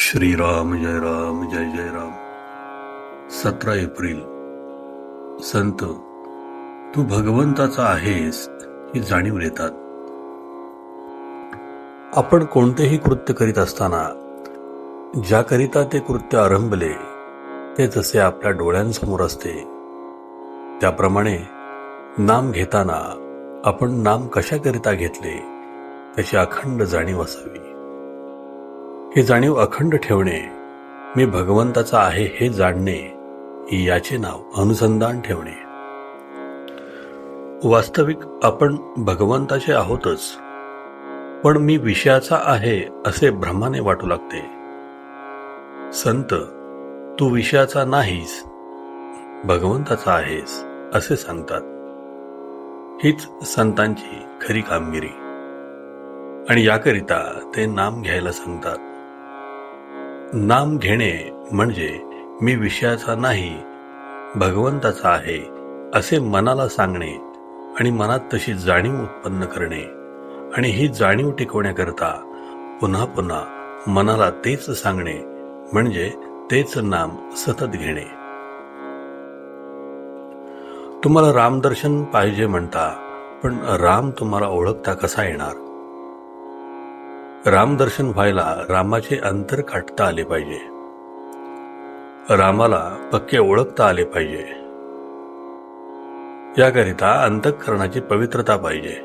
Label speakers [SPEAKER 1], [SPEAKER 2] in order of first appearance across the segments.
[SPEAKER 1] श्रीराम जय राम जय जय राम. सतरा एप्रिल. संत तू भगवंताचा आहेस ही जाणीव देतात. आपण कोणतेही कृत्य करीत असताना ज्याकरिता ते कृत्य आरंभले ते जसे आपल्या डोळ्यांसमोर असते. त्याप्रमाणे नाम घेताना आपण नाम कशाकरिता घेतले त्याची अखंड जाणीव असावी. ही जाणीव अखंड ठेवणे मी भगवंताचा आहे हे जाणणे याचे नाव अनुसंधान ठेवणे. वास्तविक आपण भगवंताचे आहोतच पण मी विषयाचा आहे असे भ्रमाने वाटू लागते. संत तू विषयाचा नाहीस भगवंताचा आहेस असे सांगतात. हीच संतांची खरी कामगिरी. आणि याकरिता ते नाम घ्यायला सांगतात. नाम घेणे म्हणजे मी विषयाचा नाही भगवंताचा आहे असे मनाला सांगणे आणि मनात तशी जाणीव उत्पन्न करणे. आणि ही जाणीव टिकवण्याकरता पुन्हा पुन्हा मनाला तेच सांगणे म्हणजे तेच नाम सतत घेणे. तुम्हाला रामदर्शन पाहिजे म्हणता पण राम तुम्हाला ओळखता कसा येणार? रामदर्शन व्हायला रामाचे अंतर काटता आले पाहिजे. रामाला पक्के ओळखता आले पाहिजे. याकरिता अंतःकरणाची पवित्रता पाहिजे.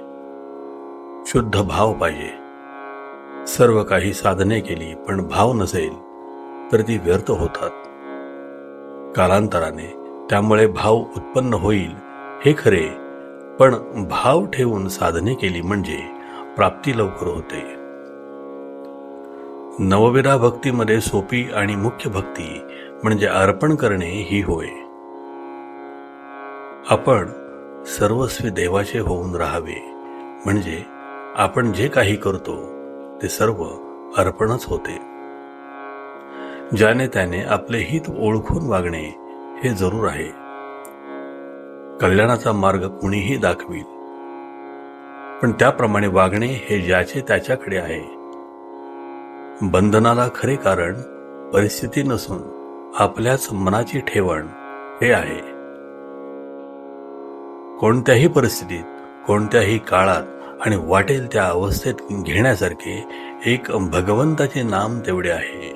[SPEAKER 1] शुद्ध भाव पाहिजे. सर्व काही साधने केली पण भाव नसेल तर ती व्यर्थ होतात. कालांतराने त्यामुळे भाव उत्पन्न होईल हे खरे पण भाव ठेवून साधने केली म्हणजे प्राप्ती लवकर होते. नवविरा भक्तीमध्ये सोपी आणि मुख्य भक्ती म्हणजे अर्पण करणे ही होय. आपण सर्वस्वी देवाचे होऊन राहावे. म्हणजे आपण जे काही करतो ते सर्व अर्पणच होते. ज्याने त्याने आपले हित ओळखून वागणे हे जरूर आहे. कल्याणाचा मार्ग कुणीही दाखवील. पण त्याप्रमाणे वागणे हे ज्याचे त्याच्याकडे आहे बंधनाला खरे कारण परिस्थिती नसून आपल्याच मनाची ठेवण हे आहे. कोणत्याही परिस्थितीत कोणत्याही काळात आणि वाटेल त्या अवस्थेत घेण्यासारखे एक भगवंताचे नाम तेवढे आहे.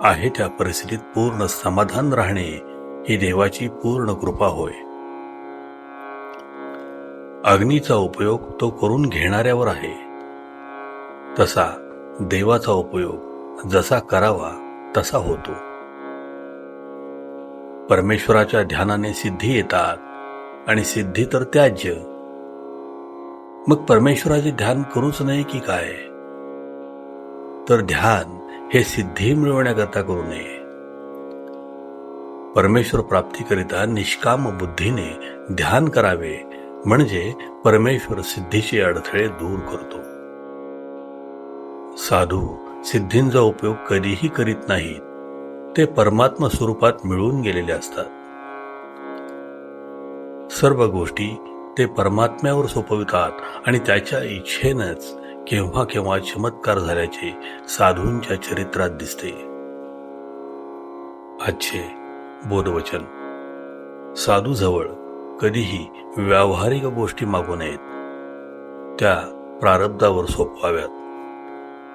[SPEAKER 1] आहे त्या परिस्थितीत पूर्ण समाधान राहणे ही देवाची पूर्ण कृपा होय. अग्नीचा उपयोग तो करून घेणाऱ्यावर आहे. तसा देवाचा उपयोग जसा करावा तसा होतो. परमेश्वराच्या ध्यानाने सिद्धी येतात आणि सिद्धी तर त्याज्य. मग परमेश्वराचे ध्यान करूच नाही की काय? तर ध्यान हे सिद्धी मिळवण्याकरता करू नये. परमेश्वर प्राप्तीकरिता निष्काम बुद्धीने ध्यान करावे म्हणजे परमेश्वर सिद्धीचे अडथळे दूर करतो. साधू सिद्धींचा उपयोग कधीही करीत नाहीत. ते परमात्मा स्वरूपात मिळून गेलेले असतात. सर्व गोष्टी ते परमात्म्यावर सोपवितात आणि त्याच्या इच्छेनच केव्हा केव्हा चमत्कार झाल्याचे साधूंच्या चरित्रात दिसते. आजचे बोधवचन. साधूजवळ कधीही व्यावहारिक गोष्टी मागू नयेत. त्या प्रारब्धावर सोपवाव्यात.